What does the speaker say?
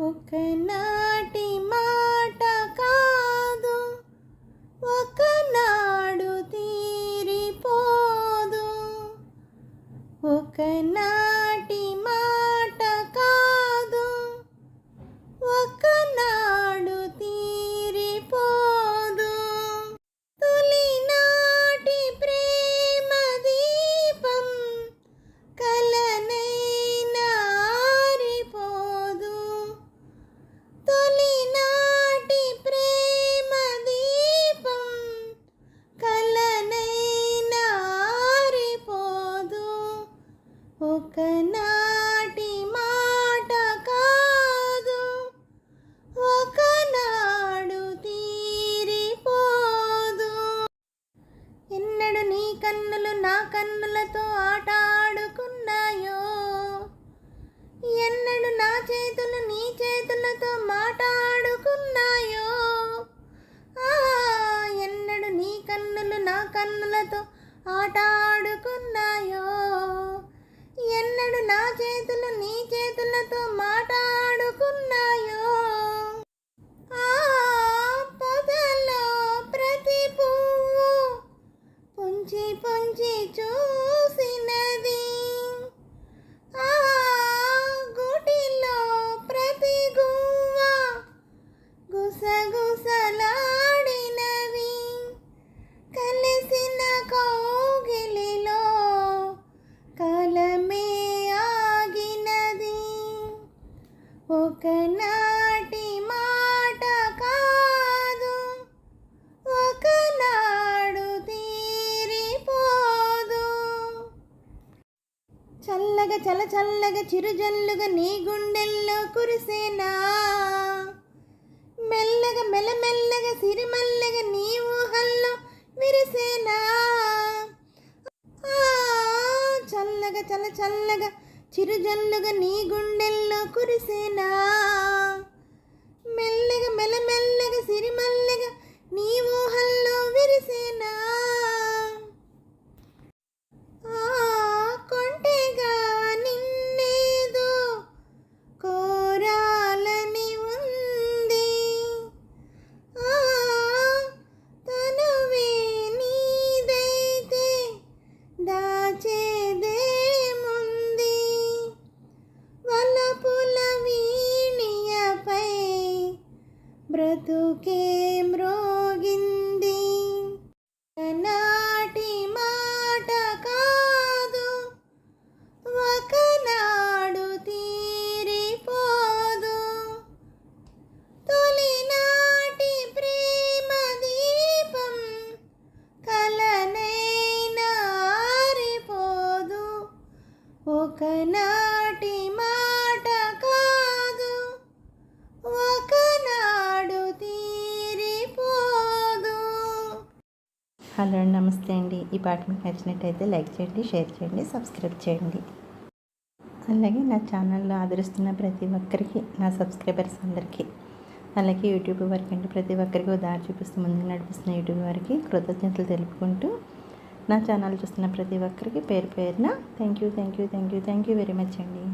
ఒకనాటి మాట కాదు ఒకనాడు తీరిపోదు. ఒకనా ఒకనాటి మాట కాదు. ఒకనాడు తీరిపోదు. ఎన్నడు నీ కన్నులు నా కన్నులతో ఆట చూసినది. ఆ గుడిలో ప్రతి గువ్వ గుసగుసలాడినవి కలిసిన కౌగిలిలో కలమే ఆగినది. ఒకనాటి చల్లగా చల చల్లగా చిరుజల్లుగా నీ గుండెల్లో కురిసేనా? మెల్లగా మెల్లమెల్లగా సిరిమల్లగా నీ ఊహల్లో విరిసేనా? ఆ, చల్లగా చల చల్లగా చిరుజల్లుగా నీ గుండెల్లో కురిసేనా? మెల్లగా మెల్లమెల్లగా సిరిమల్లగా బ్రతుకే మ్రోగింది. నాటి మాట కాదు. ఒకనాడు తీరిపోదు. తొలినాటి ప్రేమ దీపం కలనైనా ఆరిపోదు. ఒకనా హలో నమస్తే అండి. ఈ పాట మీకు నచ్చినట్టయితే లైక్ చేయండి షేర్ చేయండి సబ్స్క్రైబ్ చేయండి. అలాగే నా ఛానల్లో ఆదరిస్తున్న ప్రతి ఒక్కరికి నా సబ్స్క్రైబర్స్ అందరికీ అలాగే యూట్యూబ్ వారికి అంటే ప్రతి ఒక్కరికి దారి చూపిస్తూ ముందుకు నడిపిస్తున్న యూట్యూబ్ వారికి కృతజ్ఞతలు తెలుపుకుంటూ నా ఛానల్ చూస్తున్న ప్రతి ఒక్కరికి పేరు పేరున thank you thank you thank you thank you very much అండి.